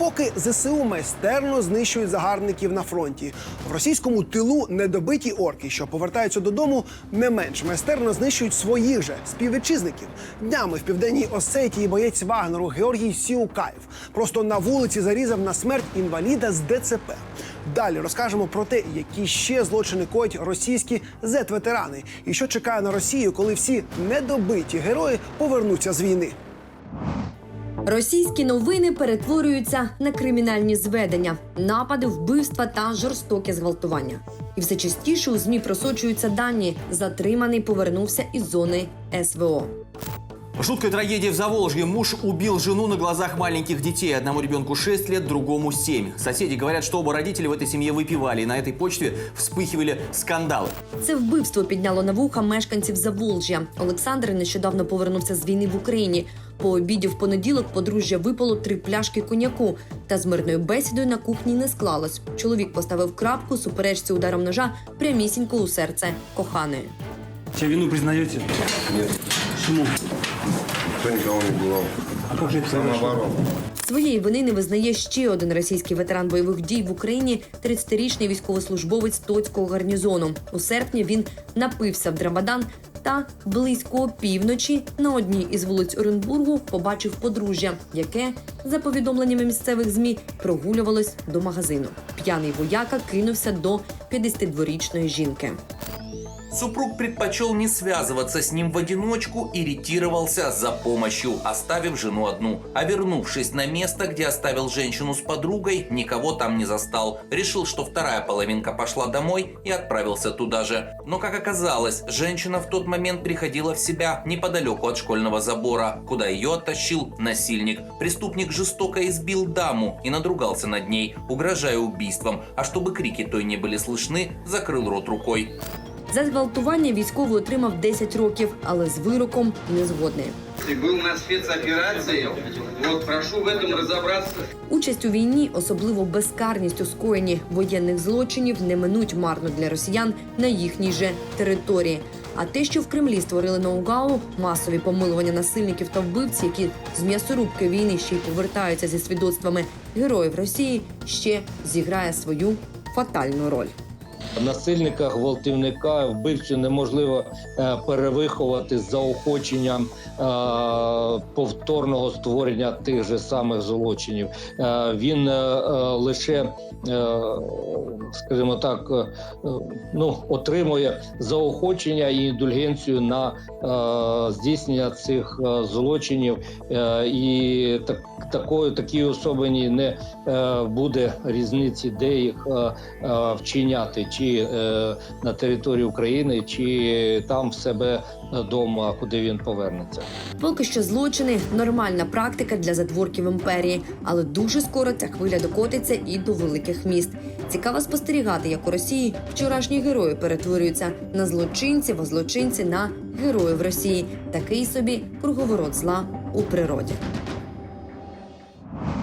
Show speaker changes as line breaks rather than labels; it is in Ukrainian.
Поки ЗСУ майстерно знищують загарбників на фронті, в російському тилу недобиті орки, що повертаються додому, не менш майстерно знищують своїх же співвітчизників. Днями в південній Осетії боєць Вагнеру Георгій Сіукаєв просто на вулиці зарізав на смерть інваліда з ДЦП. Далі розкажемо про те, які ще злочини коять російські зет-ветерани, і що чекає на Росію, коли всі недобиті герої повернуться з війни.
Російські новини перетворюються на кримінальні зведення, напади, вбивства та жорстоке зґвалтування. І все частіше у змі просочуються дані. Затриманий повернувся із зони СВО.
Жуткая трагедия в Заволжье. Муж убил жену на глазах маленьких детей. Одному ребенку 6 лет, другому 7. Соседи говорят, что оба родителя в этой семье выпивали. И на этой почве вспыхивали скандалы.
Це вбивство підняло на вуха мешканців Заволжя. Олександр нещодавно повернувся з війни в Україні. По обіді в понеділок подружжя випало три пляшки коньяку. Та з мирною бесідою на кухні не склалось. Чоловік поставив крапку суперечці ударом ножа прямісінько у серце коханої.
Че, вину признаете?
Нет,
Почему?
Никто никого не? Наоборот.
Своєї вини не визнає ще один російський ветеран бойових дій в Україні, 30-річний військовослужбовець Тоцького гарнізону. У серпні він напився в Драбадан та близько опівночі на одній із вулиць Оренбургу побачив подружжя, яке, за повідомленнями місцевих змі, прогулювалось до магазину. П'яний вояка кинувся до 52-річної жінки.
Супруг предпочел не связываться с ним в одиночку и ретировался за помощью, оставив жену одну. А вернувшись на место, где оставил женщину с подругой, никого там не застал. Решил, что вторая половинка пошла домой и отправился туда же. Но, как оказалось, женщина в тот момент приходила в себя неподалеку от школьного забора, куда ее оттащил насильник. Преступник жестоко избил даму и надругался над ней, угрожая убийством, а чтобы крики той не были слышны, закрыл рот рукой.
За зґвалтування військовий отримав 10 років, але з вироком не згодний.
Ты был на спецоперации, вот прошу в этом разобраться.
Участь у війні, особливо безкарність у скоєнні воєнних злочинів, не минуть марно для росіян на їхній же території. А те, що в Кремлі створили ноу-гау, масові помилування насильників та вбивць, які з м'ясорубки війни ще й повертаються зі свідоцтвами героїв Росії, ще зіграє свою фатальну роль.
Насильника, гвалтівника, вбивцю неможливо е, перевиховати з заохоченням е, повторного створення тих же самих злочинів. Е, він лише, скажімо так, ну, отримує заохочення і індульгенцію на здійснення цих злочинів, і так, такої такій особині не буде різниці, де їх вчиняти, чи е, на території України, чи там в себе вдома, куди він повернеться.
Поки що злочини нормальна практика для затворків імперії, але дуже скоро ця хвиля докотиться і до великих міст. Цікаво спостерігати, як у Росії вчорашні герої перетворюються на злочинців, а злочинці на героїв Росії. Такий собі круговорот зла у природі.